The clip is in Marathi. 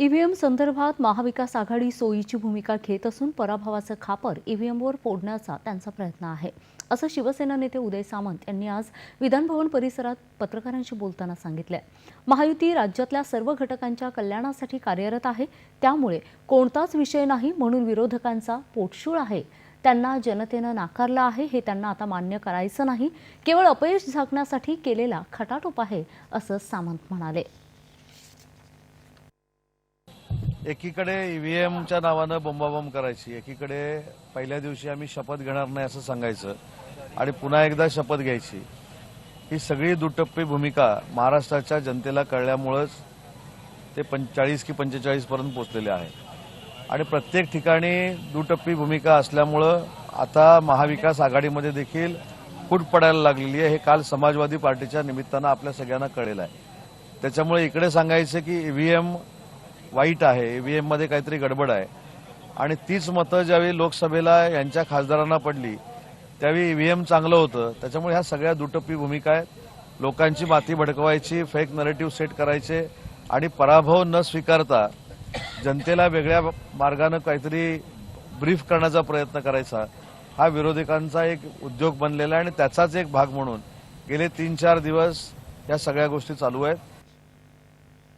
ईव्हीएम संदर्भात महाविकास आघाडी सोयीची भूमिका घेत असून पराभवाचं खापर ईव्हीएमवर फोडण्याचा त्यांचा प्रयत्न आहे. असं शिवसेना नेते उदय सामंत यांनी आज विधानभवन परिसरात पत्रकारांशी बोलताना सांगितलं महायुती राज्यातल्या सर्व घटकांच्या कल्याणासाठी कार्यरत आहे. त्यामुळे कोणताच विषय नाही म्हणून विरोधकांचा पोटशूळ आहे. त्यांना जनतेनं नाकारलं आहे हे त्यांना आता मान्य करायचं नाही. केवळ अपयश झाकण्यासाठी केलेला खटाटोप आहे असं सामंत म्हणाले. एकीकडे ईव्हीएमच्या नावानं बोंबाबोंब करायची एकीकडे पहिल्या दिवशी आम्ही शपथ घेणार नाही असं सांगायचं आणि पुन्हा एकदा शपथ घ्यायची. ही सगळी दुटप्पी भूमिका महाराष्ट्राच्या जनतेला कळल्यामुळंच ते पंचेचाळीस की पंचेचाळीस पर्यंत आहे आणि प्रत्येक ठिकाणी दुटप्पी भूमिका असल्यामुळं आता महाविकास आघाडीमध्ये देखील फूट पडायला लागलेली आहे. हे काल समाजवादी पार्टीच्या निमित्तानं आपल्या सगळ्यांना कळेल आहे. त्याच्यामुळे इकडे सांगायचं की ईव्हीएम वाईट आहे ईव्हीएममध्ये काहीतरी गडबड आहे. आणि तीच मतं ज्यावेळी लोकसभेला यांच्या खासदारांना पडली त्यावेळी ईव्हीएम चांगलं होतं. त्याच्यामुळे ह्या सगळ्या दुटप्पी भूमिका आहेत. लोकांची माती भडकवायची फेक नरेटिव्ह सेट करायचे आणि पराभव न स्वीकारता जनतेला वेगळ्या मार्गानं काहीतरी ब्रीफ करण्याचा प्रयत्न करायचा. हा विरोधकांचा एक उद्योग बनलेला आहे आणि त्याचाच एक भाग म्हणून गेले तीन चार दिवस या सगळ्या गोष्टी चालू आहेत.